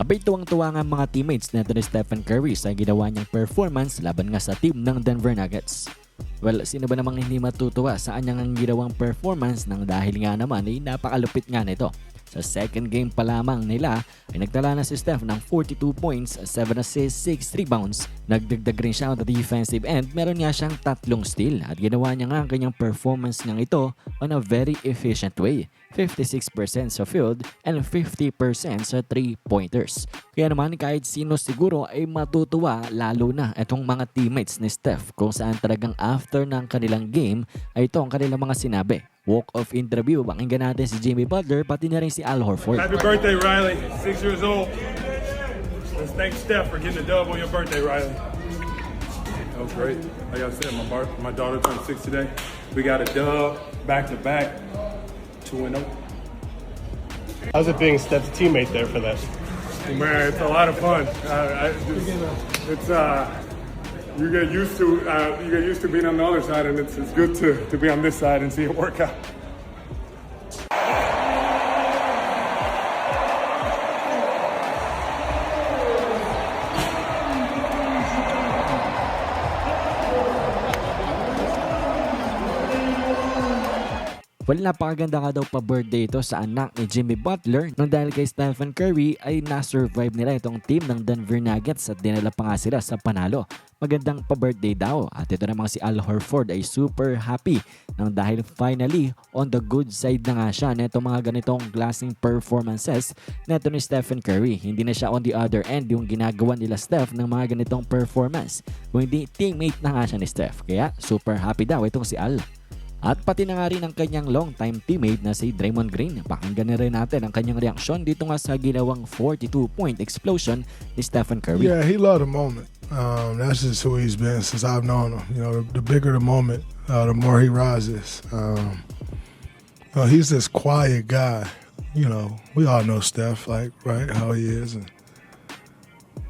Abay tuwang-tuwa nga ang mga teammates na ni Stephen Curry sa ginawa niyang performance laban nga sa team ng Denver Nuggets. Well, sino ba namang hindi matutuwa sa kanyang ginawang performance nang dahil nga naman ay napakalupit nga nito. Sa second game pa lamang nila ay nagtala na si Steph ng 42 points, 7 assists, 6 rebounds. Nagdagdag rin siya on the defensive end. Meron nga siyang tatlong steal at ginawa niya nga ang kanyang performance niyang ito on a very efficient way. 56% sa field and 50% sa 3-pointers. Kaya naman kahit sino siguro ay matutuwa lalo na itong mga teammates ni Steph kung saan talagang after ng kanilang game ay ito ang kanilang mga sinabi. Walk-off interview, pakinggan natin si Jimmy Butler pati na rin si Al Horford. Happy birthday, Riley. Six years old. Let's thank Steph for getting the dub on your birthday, Riley. That was great. Like I said, my, bar- my daughter turned six today. We got a dub back to back, 2 0. How's it being Steph's teammate there for that? Man, it's a lot of fun. Uh, I just, it's uh, you get used to uh, you get used to being on the other side, and it's, it's good to, to be on this side and see it work out. Well, napakaganda nga daw pa birthday ito sa anak ni Jimmy Butler nang dahil kay Stephen Curry ay na-survive nila itong team ng Denver Nuggets at dinala pa nga sila sa panalo. Magandang pa-birthday daw at ito namang si Al Horford ay super happy nang dahil finally on the good side na nga siya na mga ganitong klaseng performances neto ni Stephen Curry. Hindi na siya on the other end yung ginagawa nila Steph ng mga ganitong performance. Kung hindi teammate na nga siya ni Steph. Kaya super happy daw itong si Al. At pati na nga rin ang kanyang long-time teammate na si Draymond Green. Pakinggan na rin natin ang kanyang reaksyon dito nga sa ginawang 42-point explosion ni Stephen Curry. Yeah, he loved the moment. Um, that's just who he's been since I've known him. You know, the, bigger the moment, uh, the more he rises. Um, you he's this quiet guy. You know, we all know Steph, like right how he is, and,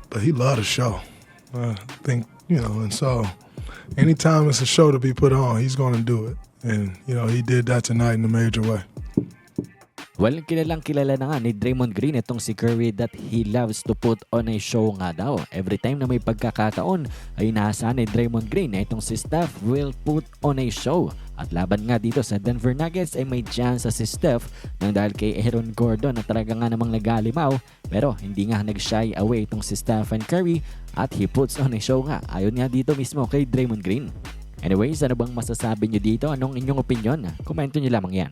but he loved the show. I think you know, and so anytime it's a show to be put on, he's going to do it. And you know, he did that tonight in a major way. Well, kilalang kilala na nga ni Draymond Green itong si Curry that he loves to put on a show nga daw. Every time na may pagkakataon ay inaasahan ni Draymond Green na itong si Steph will put on a show. At laban nga dito sa Denver Nuggets ay may chance si Steph nang dahil kay Aaron Gordon na talaga nga namang nagalimaw pero hindi nga nag-shy away itong si Stephen Curry at he puts on a show nga. Ayon nga dito mismo kay Draymond Green. Anyways, ano bang masasabi nyo dito? Anong inyong opinion? Komento nyo lamang yan.